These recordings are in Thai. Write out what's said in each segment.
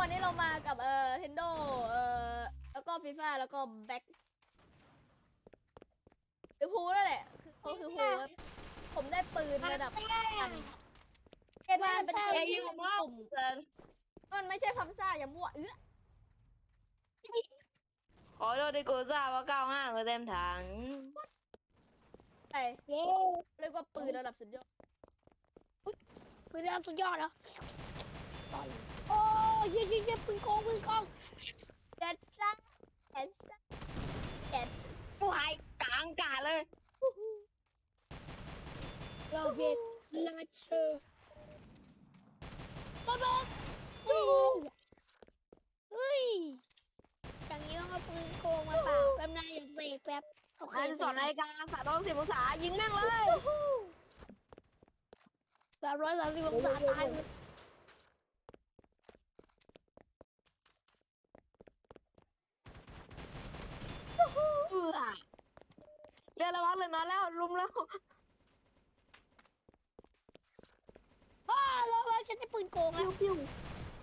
วันนี้เรามากับเอ่อเทนโดเอ่อแล้วก็ฟีฟ่าแล้วก็แบ็คหรือพูนั่นแหละคือเขาคือพูครับผมได้ปืนระดับพันเกมนี้มันเป็นเกมที่ผมปุ่มเกินมันไม่ใช่ฟัมซ่าอย่ามั่วเอื้อขอโทษที่กูทราบว่าเก้าห้าก็เต็มถังไปเย้เรียกว่าปืนระดับสุดยอดปืนระดับสุดยอดเหรอต่อย โอ้ยเยี่ยเยี่ยเยี่ยปืนกองปืนกองเด็ดซ่าเด็ดซ่าเด็ดซ่ากูหายกลางกาเลยฮู้ฮู้เราเวทลาเชอร์บ๊อบบ๊อบเฮ้ยอย่างนี้ต้องเอาปืนโกงมาเปล่าแป๊บนายอย่าเสกแป๊บโอเคนายจะสอนนาฬิกาสามร้อยสิบองศายิงแม่งเลยสามร้อยสามสิบองศาตายหมด เอือเรือระวังเลยนะแล้วลุมแล้ว อ้าแล้วว่าฉันได้ปืนโกง ปิ้ แล้ว ว ปิ้ว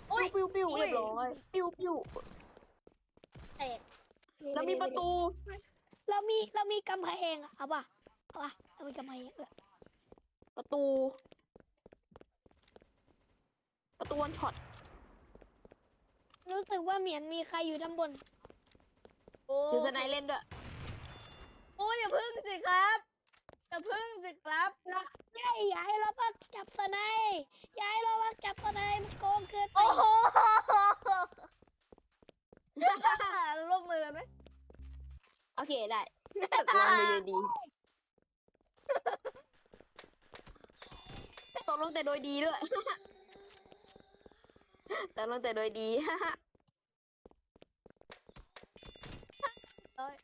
โอ้ย ปิ้วปิ้วเรียบร้อยปิ้วปิ้ว แตก แล้วมีประตู เรามีเรามี กำแพงอะเอาป่ะเอาป่ะเรามีกำแพงเออประตู ประตูวันช็อตรู้สึกว่าเหมียนมีใครอยู่ด้านบนโอ้ถือสไนเล่นด้วยโอ้ยอย่าพึ่งสิครับอย่าพึ่งสิครับอย่าอย่าให้เราพักจับสไนด์อย่าให้เราพักจับสไนด์มันโกงเกินไปโอ้โหร่วมมือกันไหมโอเคได้ วางมือดี ตกลงแต่โดยดีด้วย ตกลงแต่โดยดีเอ้ย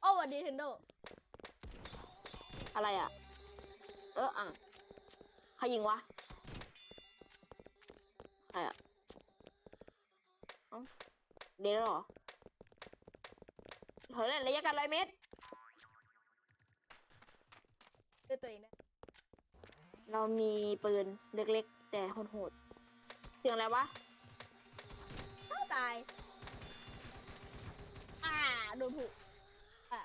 โอ้สวัสดีเทนโดอะไรอะ เอออะใครยิงวะ ใครอะเอ้าเดี๋ยวเหรอ เฮ้ยเล่นระยะกันร้อยเมตรด้วยตัวเองนะเรามีปืนเล็กๆ แต่โหดๆเสียงอะไรวะอ้าวตาย อ่าโดนผูกอ่า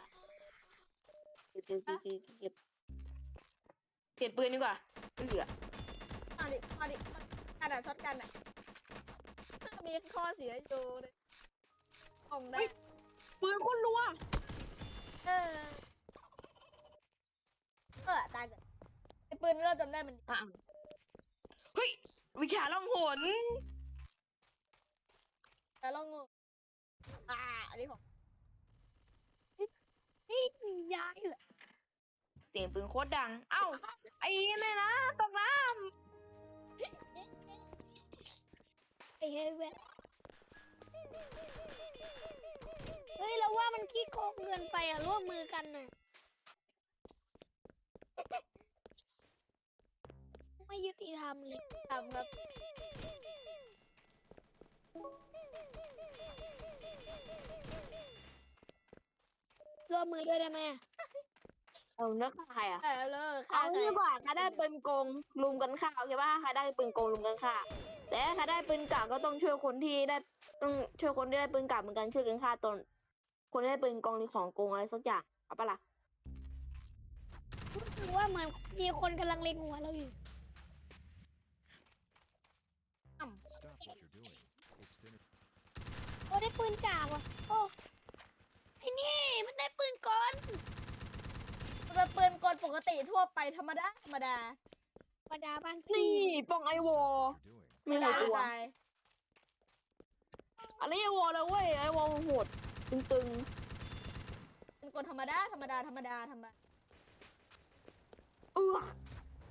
เก็บเก็บเก็บเก็บเก็บเก็บปืนดีกว่าไม่เหลือมาดิมาดิมากันอะช็อตกันอะมีข้อเสียอยู่เลยของได้ ปืนคนรัวเออ เออตายกันไอ้ปืนนี่เราจำได้มันอะเฮ้ย วิชาล่องหนแต่เรางงอ่า อันนี้ของนี่ย้ายเหรอเสียงปืนโคตรดัง เอ้า ไอ้เนี่ยนะ ตกน้ไอ้เฮยเวนเฮ้ยเราว่ามันขี้โกงเกินไปอะร่วมมือกันน่ะไม่ยุติธรรมเลยทำครับร่วมมือด้วยได้ไหมอะำเอาเนื้อฆ่าใครอะแต่แล้วฆ่าเอาใครงี้ดีกว่าใครได้ปืนโกงลุมกันฆ่าโอเคป่ะใครได้ปืนโกงลุมกันฆ่าแต่ถ้าใครได้ปืนกากก็ต้องช่วยคนที่ได้ต้องช่วยคนที่ได้ปืนกากเหมือนกันช่วยกันฆ่าตน คนที่ได้ปืนกองหรือของโกงอะไรสักอย่างเอาปะล่ะรู้สึกว่าเหมือนมีคนกำลังเล็งหัวเราอยู่ Stop what you're doing. It's dinner. โอ้ได้ปืนกากว่ะโอ้ไอ้นี่มันได้ปืนกลมันเป็นปืนกลปกติทั่วไปธรรมดาธรรมดาประดาบ้านนี่พี่ป้องไอวอ What you're doing. ไม่ธรรมหัวดาตัว ตายอันนี้ไอวอเลยเว้ยไอวอโหด ตึงเป็นกลธรรมดาธรรมดาธรรมดาธรรมดาๆเออ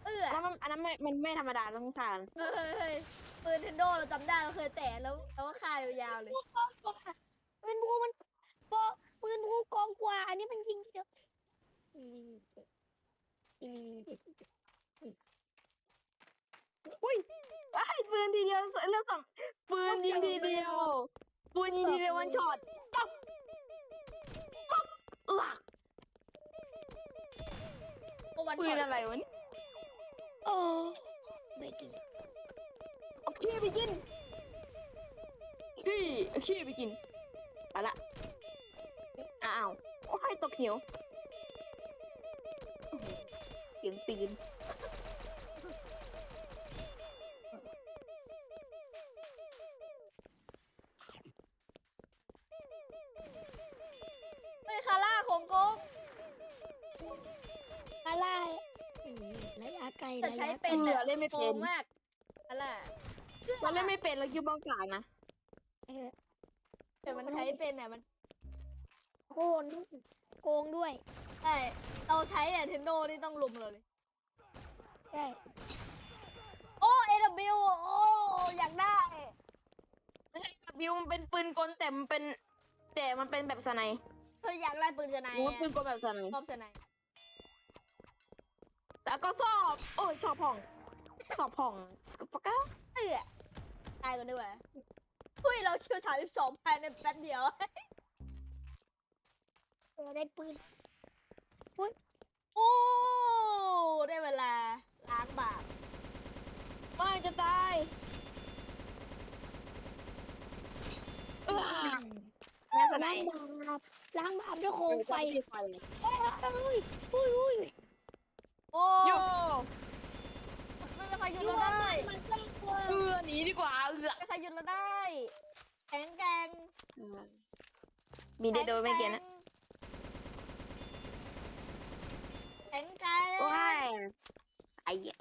เอออันนั้นมันอันนั้นไม่มันไม่ธรรมดาต้องสารเฮ้ยเฮ้ยเฮ้ยปืนเทนโดเราจำได้เราเคยแตะแล้วแล้วก็ฆ่ายาวๆเลยปืนบูมันปอปืนบูกองกว่า อันนี้มันยิงทีเดียวอืมอืมอุ้ยไอ้ปืนทีเดียวเรื่องสองปืนยิงทีเดียวปืนยิงทีเดียววันช็อตปั๊บปั๊บเอือก ก็ วันปืช็อนตอะไรวะเนี่ยโอ้ไม่ถึงเอาพี่ไปกินเอาขี้ไปกินไปละอ้าวโอ้ยตกเหวเสียงตีน เฮ้ยคาร่าโคงโกง อะไรอืมระยะ ไกลแต่ระใช้ยะไกลเป็นเบื่ออะเล่นไม่โกเป็นงมากคาร่าเราเล่นไม่เป็นเราคิวบ้องกลางนะเออแต่มันใช้เป็นอะมันโคตรโกงด้วยใช่เราใช้อะเทนโดนี่ต้องลุมเราเลย ใช่โอ้เอวโอ้อยากได้ไม่ใช่บิวมันเป็นปืนกลแต่มันเป็นแต่มันเป็นแบบสไนป์เธออยากได้ปืนจะไหนรู้อะปืนกลแบบสไนป์ชอบสไนป์ แล้วก็สอบโอ้ยชอบผ่อง สอบผ่องสกปรกเอ้ยตายกันด้วยเฮ้ยเราคิวสามสิบสองภายในแป๊บเดียวเออได้ปืนโอ้ได้เวลาล้างบาปไม่จะตายเออแม่สไนล้างป์บาปล้างบาปด้วยโคมไฟไฟเฮ้ยเฮ้ยเฮ้ยเฮ้ย โอ้โยไม่มีใครหยุดดูเราว่าได้มันมันสร้างตัวเออหนีดีกว่าเออไม่มีใครหยุดเราได้ แข็งแกร่งมีเดโดนไม่เกี่ยนะแข็งแกร่งว้ายไอ้เหี้ย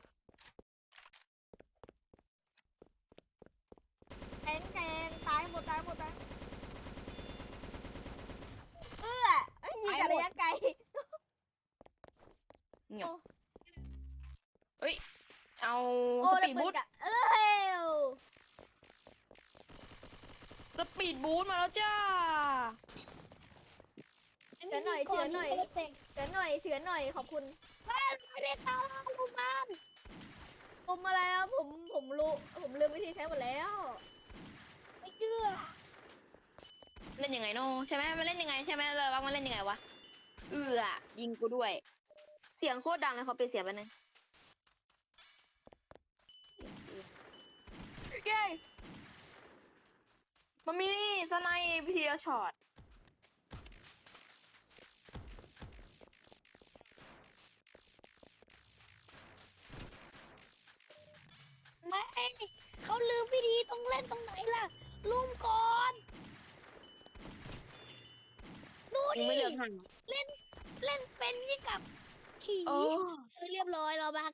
แข็งแกร่งตายหมดตายหมดตายเอื้อเอ้ยยิงกับระยะไกลเหนียว เฮ้ย เอาโอ้สได้ปีดปืบูนทกับเออเฮลสปีดบูทมาแล้วจ้าเฉือนหน่อยเฉือนหน่อยไม่ได้แต่งเฉือนหน่อยเฉือนหน่อยขอบคุณไม่ได้ตามลูกบ้านปุ่มอะไรอะผมผมรู้ผมลืมวิธีใช้หมดแล้วไม่เชื่อเล่นยังไงโนใช่ไหมมันเล่นยังไงใช่ไหมเราว่ามันเล่นยังไงวะ เอือยิงกูด้วย เสียงโคตรดังเลยเขาเป็นเสียงไปบนึง เย้มันมีนี่สไนป์พีเอช็อตไม่เขาลืมวิธีต้องเล่นตรงไหนล่ะลุมก่อนดูยิงดิไม่เลือกหันเล่นเล่นเป็นยิ่งกับผีโอ้เออเรียบร้อยแล้วบัก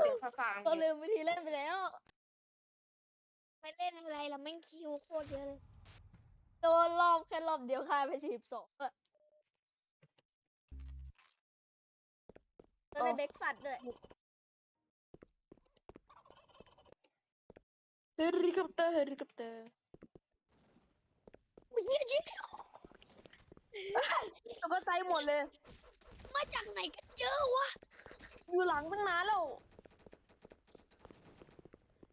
เสียงฟ้าก็ลืมวิธีเล่นไปแล้ว ไม่เล่นอะไรละแม่งคิวโคตรเยอะเลยโดนรอบแค่รอบเดียวค่ายไปสี่สิบสองอะแล้วในเบรกฟัดด้วยเฮลิคอปเตอร์เฮลิคอปเตอร์อุ้ยเหี้ยจิ๊แล้วก็ใจหมดเลย มาจากไหนกันเยอะวะ อยู่หลังตั้งนานแล้ว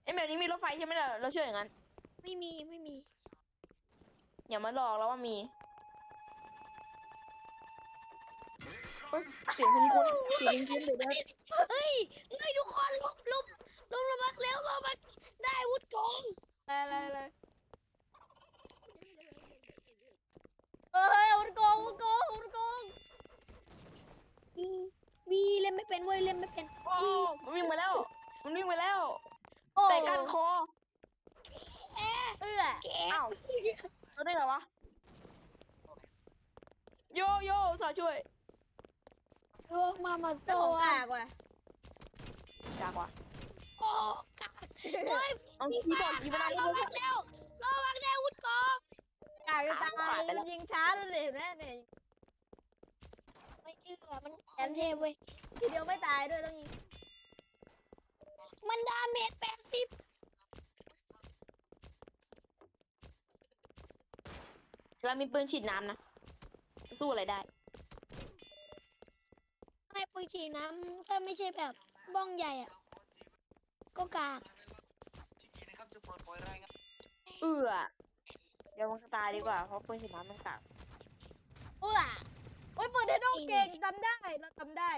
ไอ้แบบนี้มีรถไฟใช่ไหมล่ะเราเชื่ออย่างนั้น ไม่มีไม่มี อย่ามาหลอกเราว่ามีเฮ้ยเสียงคุ้นๆเสียงคุ้นๆเดี๋ยวนะเฮ้ยเฮ้ยทุกคนลุมลุมลุมระบักเร็วระบักได้อาวุธกองอะไรอะไรอะไรเอ้ยอุดโกงอุดโกงอุดโกงมีมีเล่นไม่เป็นเว้ยเล่นไม่เป็นโอ้มันวิ่งมาแล้ว มันวิ่งไปแล้ว โอ้เตะก้านคอเอ๊ะเอื้อแกอ้าวเราได้ไงวะโยโย่สาวช่วยโลกมามาโตเจ้าของอะกากว่ะจากว่ะโอ้กากเฮ้ยเอามีคีย์บฟ้าอร์ดคีย์บอร์ดระวังเร็วระวังได้อาวุธกองกากจะตายมันยิงช้าด้วยเลยเห็นไหมเนี่ยไม่เชื่อมันแอนยิงเว้ยทีเดียวไม่ตายด้วยต้องยิง มันดาเมจแปดสิบเรามีปืนฉีดน้ำนะ สู้อะไรได้ ไม่ปืนฉีดน้ำถ้าไม่ใช่แบบบ้องใหญ่อะก็กากเอือเดี๋ยวมันตายดีกว่า เพราะปืนฉีดน้ำมันกากเอื้อโอ้ยปืนเทนโดเก่งจำได้เราจำได้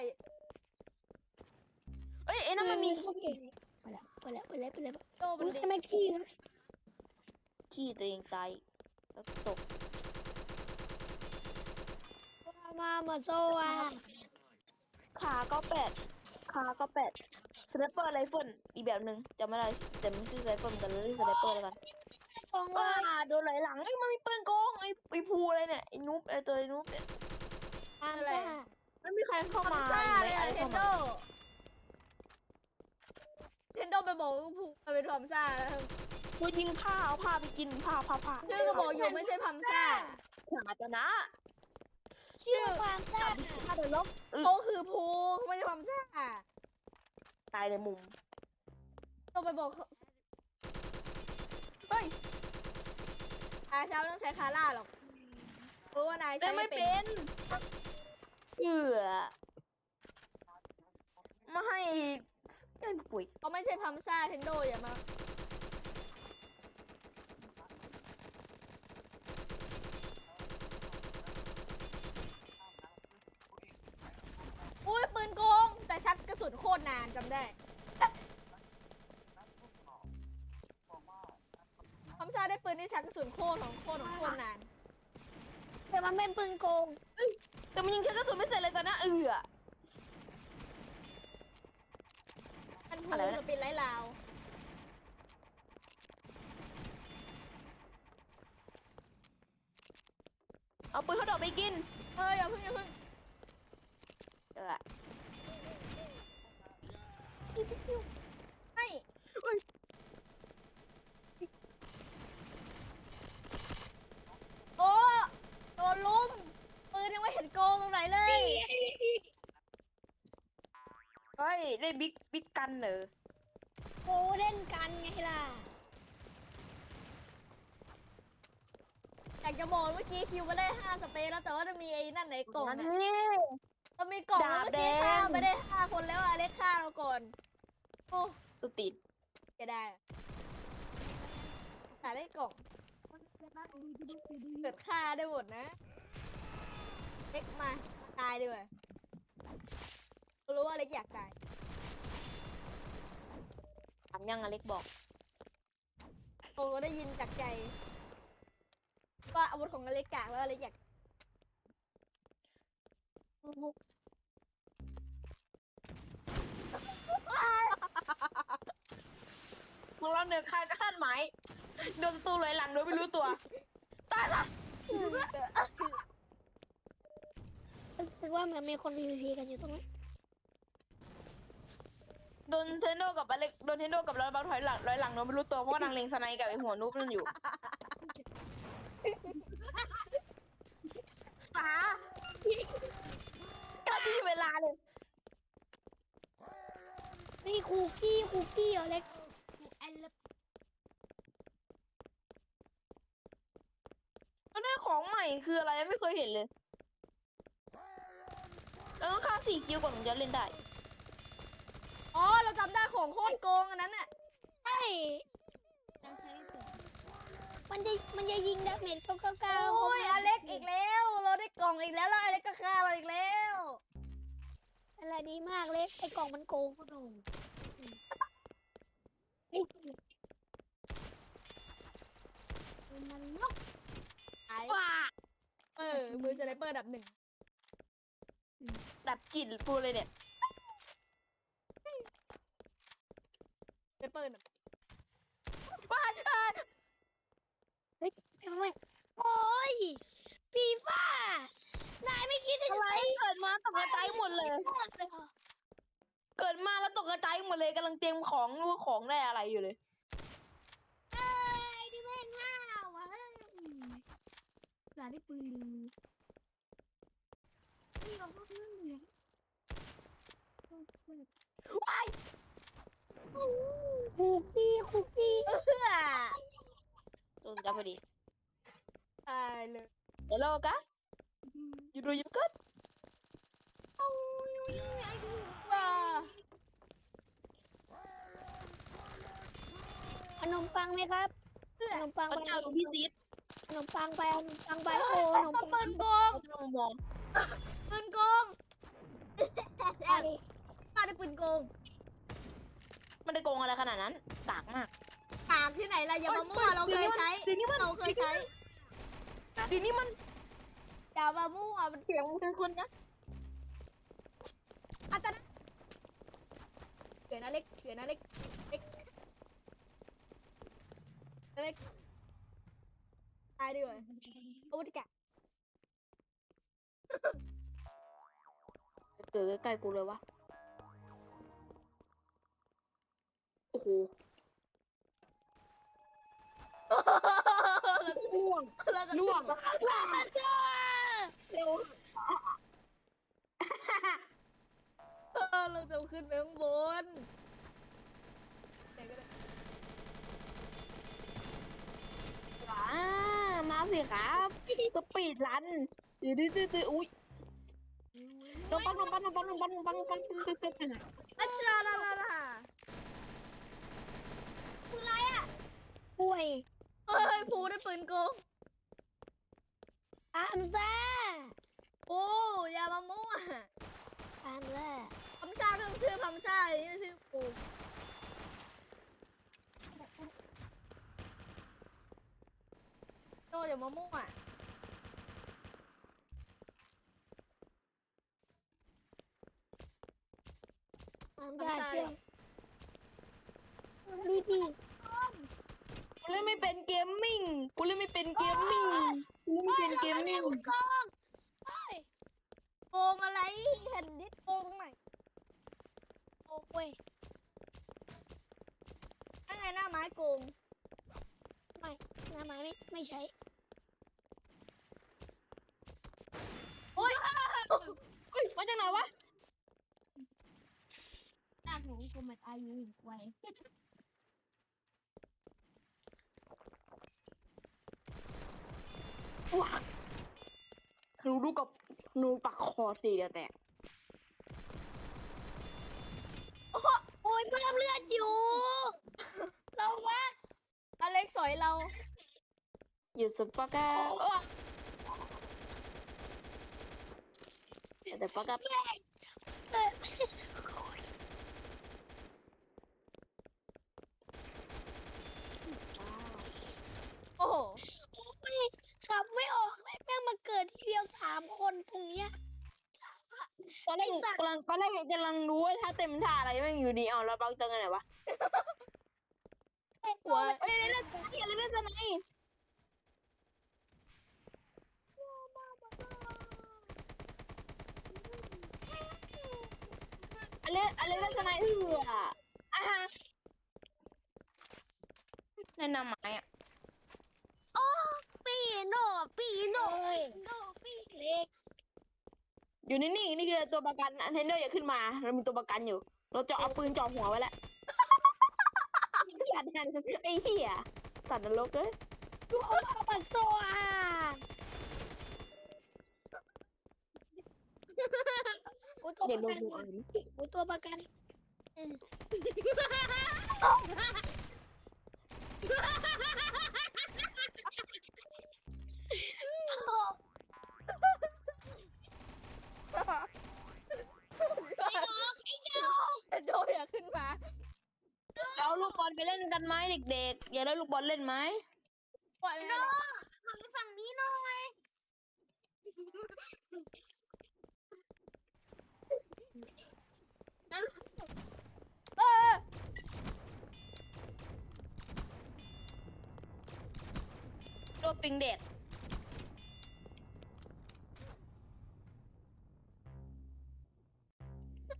เอ้ยไอ้นั่นมันมีก็เก่งไปแล้วไปแล้วไปแล้วโดมันอุ้ยดีใช่ไหมขี้นะขี้ตัวเองตายแล้วตกมามามาโซอะขาก็แปดขาก็แปดสไนเปอร์ไรเฟิลอีกแบบหนึ่งจำไม่ได้แต่มันชื่อไรเฟิลเหมือนกันเลยสไนเปอร์แล้วกันกองเลว้ายโดนไหลหลังไอ้ยมันมีปืนโกงไอ้ไอ้ภูอะไรเนี่ยไอ้นุ๊บไอ้ตัวไอ้นุ๊บเนี่ยทางซ่าไม่มีใครเข้าทำมาซ่าไหมเลยอะอะไรเทเข้านโดมา เทนไปบอกว่าผูกเป็นพัมซ่าแล้วกูยิงผ้าเอาผ้าไปกินผ้าผ้าผ้าชื่อก็บอกอยู่ไม่ใช่พัมซ่าขาจะนะชื่อความซ่าผ้าเดลบเออเขาคือผูกไม่ใช่พัมซ่าตายในมุมโดไปบอกเขาเฮ้ยอาเช้าต้องใช้คาร่าหรอกเพราะว่านายใช้ไม่เป็นนเอือมาให้ ไอ้ปุ๋ยเขาไม่ใช่พัมซ่าเทนโดอย่ามาอุ้ยปืนโกง แต่ชักกระสุนโคตรนานจำได้พัมซ่าได้ปืนที่ชักกระสุนโคตรของโคตรของโคตรนาน แต่มันเป็นปืนโกง แต่มันยิงแค่กระสุนไม่เสร็จเลยตอนนั้นเอือ มันพู อะไรวะจะเป็นไร้ลาวเอาปืนเขาดอกไปกิน เอ้ยอย่าเพิ่งอย่าเพิ่งเออไม่โอ้โดนลุมปืนยังไม่เห็นโกงตรงไหนเลย เฮ้ยได้บิ๊กบิ๊ กกันเหรอโกเล่นกันไงล่ะอยากจะบอกเมื่อกี้คิวไปได้ห้าสเปรย์แล้วแต่ว่าจะมีไอ้นั่นไหนกล่องนั่นอะนี่เรามีกล่องแล้วดาบเมื่อกี้แดง ฆ่าไปได้ห้าคนแล้วอะอเล็กฆ่าเราก่อนโอ้สติดจะได้อะแต่ได้กล่องเกิดฆ่าได้หมดนะเล็กมาตายดีกว่ารู้ว่าเล็กอยากตายถาม ยังอเล็กบอกโอ้ได้ยินจากใจว่าอาวุธของอเล็กกากแล้วอเล็กอยากพวกเราเหนือคาดคาดหมายโดนศัตรูไหลหลังโดยไม่รู้ตัวตายละรู้สึกว่าเหมือนมีคน PVP กันอยู่ตรงนั้น โดนเทนโดกับอเล็กโดนเทนโดกับเราบังถอยหลังร้อยหลังโดยไม่รู้ตัวเพราะว่านางเลงสไนกับไอหัวนุ๊บนั่นอยู่ตาก็ที่เวลาเลย นี่คูกี้คูกี้เหรอเล็กมันได้ของใหม่คืออะไรไม่เคยเห็นเลย เราต้องฆ่าสี่คิวก่อนถึงจะเล่นได้ อ๋อ เราจำได้ของโคตรโกงอันนั้นน่ะใช่มันจะมันจะยิงดาเมจเก้าเก้าเก้าโอ้ยอเล็กอีกแล้ว เราได้กล่องอีกแล้วแล้วอเล็กก็ฆ่าเราอีกแล้วอะไรดีมากเล็กไอ้กล่องมันโกงก็โดนเฮ้ยมันนกไอ้ว่าเออมือสไนเปอร์อันดับหนึ่ง ดับกลิ่นกูเลยเนี่ย สไนเปอร์อันดับว้ายตายทำไมโอ้ยฟีฟ่านายไม่คิดจะอะไรใช้เกิดมาตกกระจายหมดเลย เกิดมาแล้วตกกระจายหมดเลยกำลังเตรียมของรู้ว่าของได้อะไรอยู่เลย เอ้ยนี่แม่งห้าวอะหลานได้ปืนดีนี่เราก็เรื่องเลยว้าย คุกกี้คุกกี้เพื่อโดนจับพอดีตายเลยเฮลโลกะยูดูยูกัดว้าขนมปังไหมครับ เพื่อขนมปังพระไปเจ้าดูพี่ซีดขนมปังไปขนมปังไปเฮ้โอ้ยขนมมาปัปืงนโกงพระเจ้ามองปืนโกงไป ป้าได้ปืนโกง ไม่ได้โกงอะไรขนาดนั้นกากมากกากที่ไหนล่ะอย่ามามั่วเอ้ยเราเคยใช้เดี๋ยวนี้มัน เราเคยใช้ทีนี้มันอย่ามามั่วมันเสียงเป็นคนนะอัตนะเถื่อนนะเล็กเถื่อนนะเล็กเล็กเล็กตายด้วยอาวุธแกะเกิดใกล้ๆกูเลยวะ โอ้โหล่วงแล้วก็ล่วงว้ามาเซอร์เร็วเราจะขึ้นไปข้างบนไหนก็ได้ว้ามาสิครับสปีดรันตื้อตื้อตื้อตื้ออุ้ยโดนปั้นโดนปั้นโดนปั้นโดนปั้นโดนปั้นโดนปั้นตึ๊ดตึ๊ดตึ๊ดตึ๊ด อัจฉริยะละละ ป่วยเฮ้ยผูได้ปืนโกงอามซ่าโอ้อย่ามามั่วอามซ่าคำซ่าต้องชื่อคำซ่าอันนี้ชื่อปูโตอย่ามามั่วอามซ่าเชื่อดีดี กูเล่นไม่เป็นเกมมิ่ง กูเล่นไม่เป็นเกมมิ่ง กูเล่นไม่เป็นเกมมิ่งกองเฮ้ยโกงอะไรเห็นดิโกงตรงไหนโอ้ยนั่นไงหน้าไม้โกงหน้าไม้ไม่ไม่ใช้โอ้ยเฮ้ยมาจากไหนวะ หน้าหนูกูมันอายุไว ว้า หนูดูกับหนูปักคอสีเดียวแตกโอ้ยเพิ่มเลือดอยู่ เราว่าอเล็กสอยเรา อย่าสปากาแต่ปากาเออ โอ้โห ไม่ขับไม่ออกเลยแม่งมาเกิดทีเดียวสามคนตรงเนี้ย ตอนแรกกำลังตอนแร กำลังรู้ว่าถ้าเต็มท่าอะไรแม่งอยู่ดีเอาแล้วบังเจอกันไหนวะหัวเอ้ยเล่นเล่นสไนเล่นเล่นสไนอะไรอะไรเล่นสไนเอืออะฮะแนะนำไม้อะโอ้ปีโนปีโนโนปีเล็ก อยู่นิ่งๆนี่คือตัวประกันเทนเดอร์อย่าขึ้นมา เรามีตัวประกันอยู่ เราจะเอาปืนจ่อหัวไว้แล้วอย่าดันไอ้เหี้ยสัตว์นรกเอ้ยดูเอามาปัสสาวะกูตัวเด็ปกระโดกันนหัวอื่นกูตัวประกันอืม กๆอย่าได้ลูกบอลเล่นไหมปล่อยมันโนเลยหันไปฝั่งนี้หน่อยเออโดนปิงเด็ก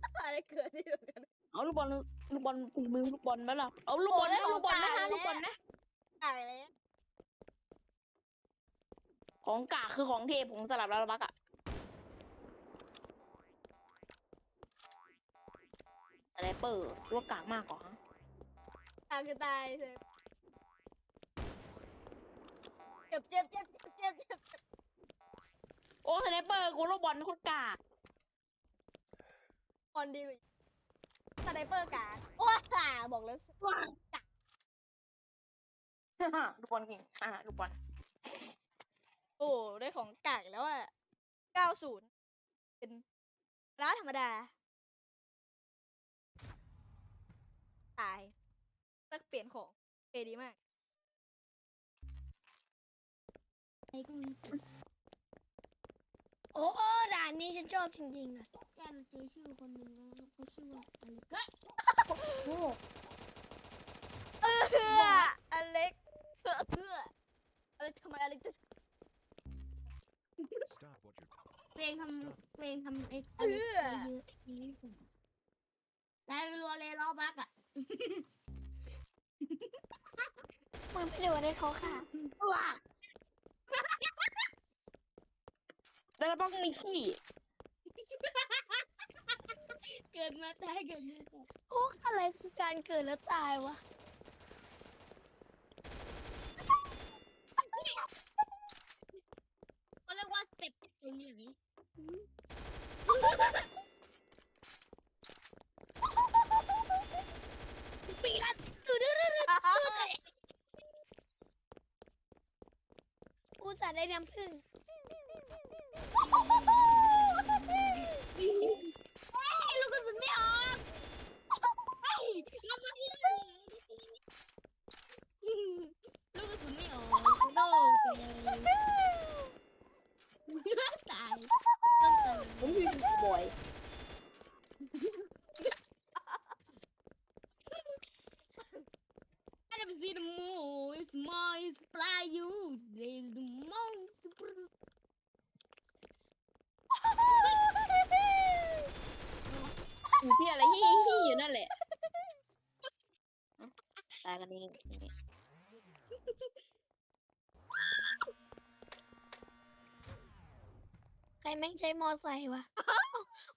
อะไรเกิดที่เดียวกันเอาลูกบอล ลูกบอลถุงมือลูกบอลไหมล่ะเอาลูกบอลโอ้ได้นะลูกบอลนะของกลางฮะแล้วลูกบอลนะตายเลยของกากคือของเทพผมสลับแล้วบักอะอะไรเปิดรู้ว่ากากมากกว่าฮะตายคือตายเลยเจ็บเจ็บเจ็บเจ็บเจ็บเจ็บโอ้สไนเปอร์กูลูกบอลโคตรกากบอลดีกว่าส ไนเปอร์กาดโอ้ห่าบอกแล้วลูกบอลเก่งอ่าลูกบอลโอ้ได้ของกากแล้วอะ90เป็นร้านธรรมดา ตายเลิกเปลี่ยนของเปดีมากไอ้กูมีสิทธิ์โอ้ด่านนี้ฉันชอบจริงๆอะแกเราเจอชื่อคนหนึ่งแล้วเขาชื่อว่าอะไรก็โอ้เอออเล็กเออเอออเล็กทำไมอเล็กจะ Stop what you're เพลงทำเพลงทำไอ้เออะไรอเยอะนี้ได้รัวเลยรอบักอะมึงไม่ได้ว่าได้เขาค่ะว้าแล้วบ้องมีขี้ เกิดมาตายเกิดมาตายโอ้อะไรคือการเกิดแล้วตายวะเขาเรียกว่าสเต็ปตรงนี้ปีละดูดูดูดูอุตส่าห์ได้น้ำผึ้งเฮ้ยลูกกระสุนไม่ออกเฮ้ยทำไมลูกกระสุนไม่ออกโน่เกตายต้องตาย ผมพี่บ่อย I never see the moon. It's more, it's fly you. There's the moon. อยู่ที่อะไรฮี่ฮี่อยู่นั่นแหละตายกันเอง ใคร แม่งใช้มอไซค์วะ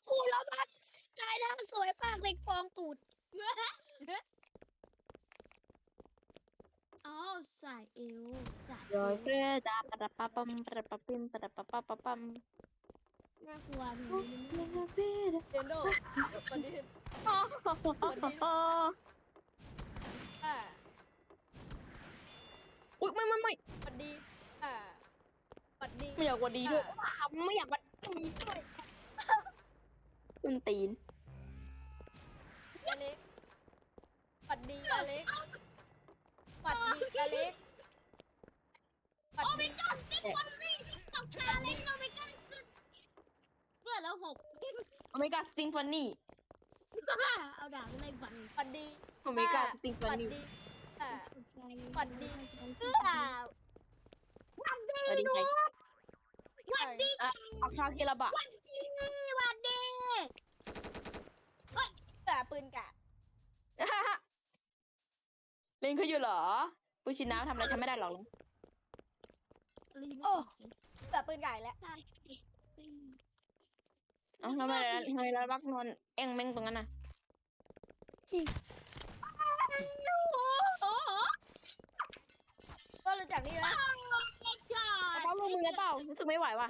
โอ้แล้วมันตายท่าสวยปากใส่ฟองตูดอ๋อใส่เอวใส่เอวยเพื่อดาปะปะปัมปะปะปิมปะปะปะปะปัมน่ากลัวหนูเดนโดวันนี้อ๋ออ่าอุ้ยไม่ไม่ไม่วันดีอ่าวันดีไม่อยากวัดดีด้วยไม่อยากวัด ขึ้นตีน อเล็กวันดีอเล็กวันดีอเล็กวันโอ้ดี my god ติ๊กวันนี้ติ๊กตอกชาเลนจ์โอ้ my god สุดเพื่อนแล้วหกโอเมก้าสติงฟันนี่เอาด่าไปเลยบันวันดีโอเมก้าสติงฟันวันนี่ดีอ่าวัวันดีเอื้อวันดีสวัสดีหนูใคร วันดีอะเอาข้าวเคลาบะวันดีวันดีเอื้อปืนกะเล่นเขาอยู่เหรอปูชินน้ำทำอะไรทำไม่ได้หรอกโอ้เอื้อปืนกะอีกแล้วเอ้าทำไมล่ะทำไมเราบักนอนเอ็งเม้งตรงนั้นน่ะก็รู้จักนี่ไหม ช็อเอาตเป้าลงมือแล้วเปล่ารู้สึกไม่ไหวว่ะ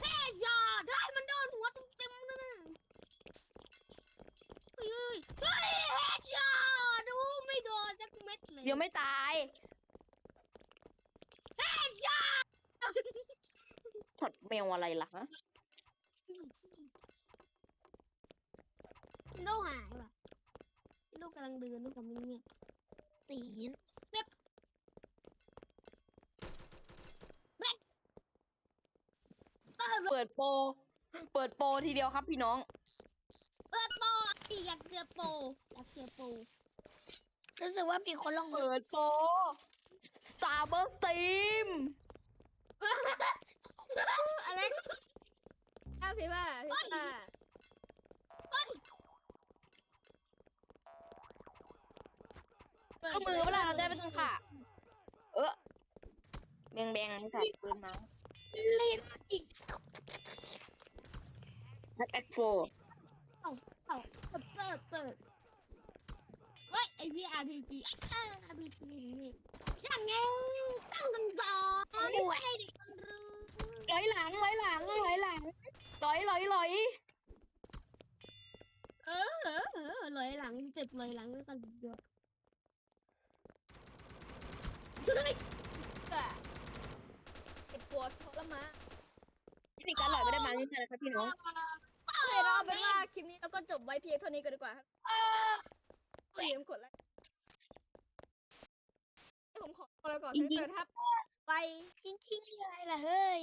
เฮ้ยช็อตได้มันโดนหัวเต็มๆนั่นน่ะเฮ้ยเฮ้ยเฮ้ยช็อตดูไม่โดนสักเม็ดเลยยังไม่ตายเฮ้ยช็อตถอดแมวอะไรล่ะฮะลูกหายว่ะลูกกำลังเดินลูกกำลังเนี่ยตีนเล็บเล็บ เออเปิดโปรเปิดโปรทีเดียวครับพี่น้อง เปิดโปอีอยากเจอโปอยากเจอโปรู้สึกว่ามีคนลองเปิดโปร Starburst Steam อเล็กอ้าวพี่ว่าพี่ว่าก็มือเวลาเราได้ไม่ต้องค่ะ เออแบงแบงใส่ปืนมา เล่นอีกแอคโฟเอ้าเปิดเปิดเปิดเฮ้ยไอพี่อาร์พีจีอาร์พีจีนี่ยังไงตั้งกันต่อให้เด็กมันรู้ร้อยหลังร้อยหลังร้อยหลังร้อยร้อยร้อยเออเออเออลอยหลังเจ็บลอยหลังแล้วกันเยอะเฮ้ย ป็นปวดทรมานวิธีการลอยไม่ได้มาที่ไหนครับพี่น้อง โอเคเราเอาเป็นว่าคลิปนี้เราก็จบไว้เพียงเท่านี้กันดีกว่าครับเอออย่าลืมกดไลค์ให้ผมขอตัวไปก่อนจริงๆถ้าเกิดถ้าไปจริงๆอะไรล่ะเฮ้ย